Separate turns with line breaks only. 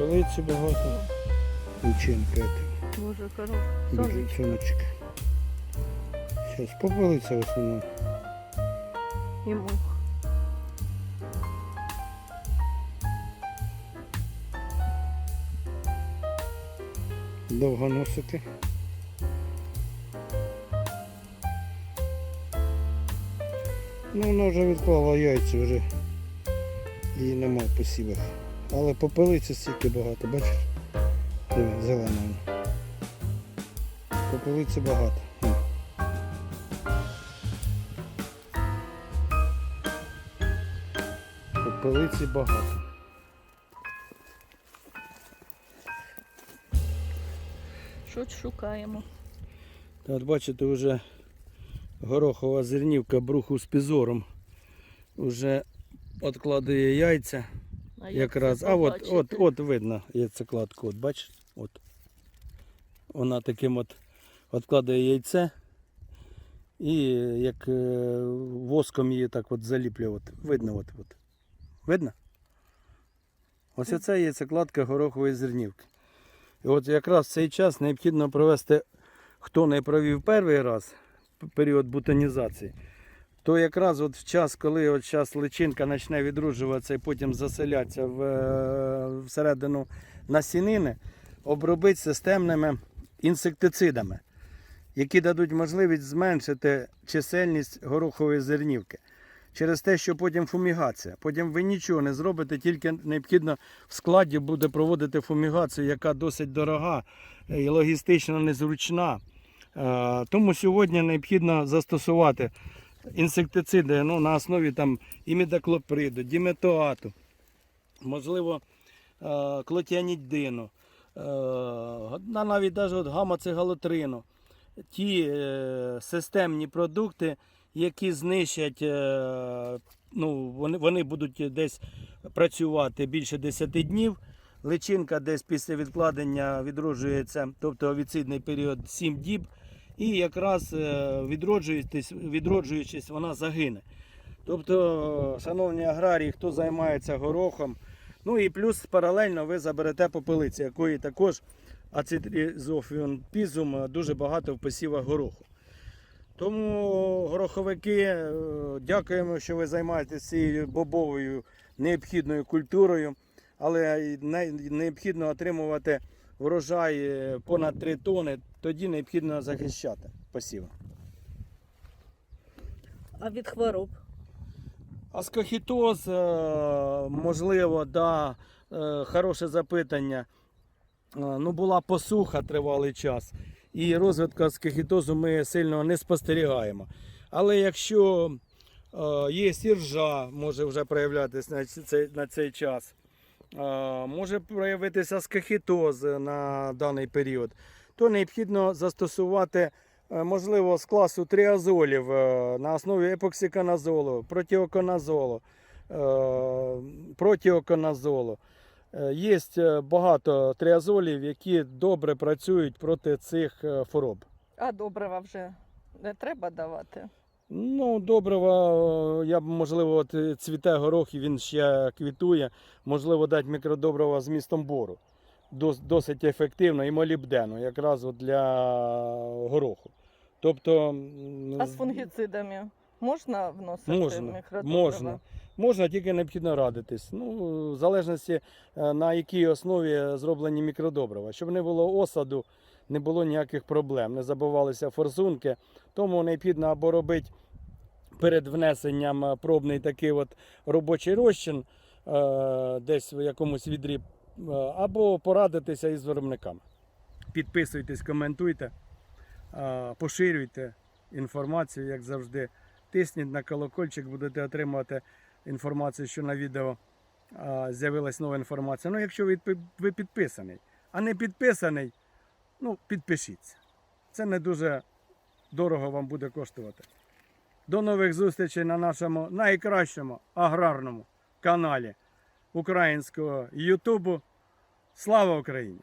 Попелиці багато. Личинка.
Боже, Сонечко.
сонечко. Зараз попелиця в основному.
І мух.
Довго носити. Ну, вона вже відклала яйця, вже її нема в посівах. Але попелиці стільки багато, бачиш? Диви, зелена. Попелиці багато. Попелиці багато.
Щось шукаємо.
Та От бачите, вже горохова зернівка бруху з пізором. Вже откладує яйця.
А
Якраз. А от, от, от видно яйцекладку. От бачиш? От. Вона таким от откладує яйце. І як е, воском її так от заліплює. От. Видно, от, от. Видно? Ось це яйцекладка горохової зернівки. І от якраз в цей час необхідно провести, хто не провів перший раз період бутонізації, то якраз от в час, коли от час личинка почне відруджуватися і потім заселятися в, е, всередину насінини, обробити системними інсектицидами, які дадуть можливість зменшити чисельність горохової зернівки. Через те, що потім фумігація. Потім ви нічого не зробите, тільки необхідно в складі буде проводити фумігацію, яка досить дорога і логістично незручна. Е, Тому сьогодні необхідно застосувати інсектициди ну, на основі там, імідаклоприду, діметоату, можливо, е, клотіанідину, е, навіть навіть от гамма-цигалотрину. Ті е, системні продукти, які знищать, ну, вони, вони будуть десь працювати більше 10 днів. Личинка десь після відкладення відроджується, тобто овіцидний період 7 діб. І якраз е, відроджуючись, відроджуючись, вона загине. Тобто, шановні аграрії, хто займається горохом, ну і плюс паралельно ви заберете попелиці, якої також ацетрізофіонпізум дуже багато в посівах гороху. Тому гороховики, е, дякуємо, що ви займаєтеся цією бобовою необхідною культурою, але необхідно отримувати врожай е, понад 3 тони, тоді необхідно захищати посіви.
А від хвороб?
Аскохітоз, е, можливо, да, е, хороше запитання. Ну, була посуха тривалий час, і розвитку аскохітозу ми сильно не спостерігаємо. Але якщо є сіржа, може вже проявлятися на цей, час, може проявитися аскохітоз на даний період, то необхідно застосувати Е, можливо, з класу тріазолів е, на основі епоксиконазолу, протиоконазолу, е, протиоконазолу. Е, Є е, багато тріазолів, які добре працюють проти цих е, хвороб.
А добрива вже не треба давати.
Ну, добрива, е, я б, можливо, от е, цвіте горох, і він ще квітує, можливо, дати мікродобрива з містом бору. Дос- Досить ефективно і молібдену, якраз от для гороху. Тобто,
А з фунгіцидами можна вносити
Можна,
мікродобрива?
можна. Можна, тільки необхідно радитись. Ну, в залежності е, на якій основі зроблені мікродобрива. Щоб не було осаду, не було ніяких проблем, не забувалися форсунки. Тому необхідно або робити перед внесенням е, пробний такий от робочий розчин е, десь в якомусь відрі, е, або порадитися із виробниками. Підписуйтесь, коментуйте, поширюйте інформацію, як завжди. Тисніть на колокольчик, будете отримувати інформацію, що на відео а, з'явилась нова інформація. Ну, якщо ви підписаний, а не підписаний, ну, підпишіться. Це не дуже дорого вам буде коштувати. До нових зустрічей на нашому найкращому аграрному каналі українського Ютубу. Слава Україні!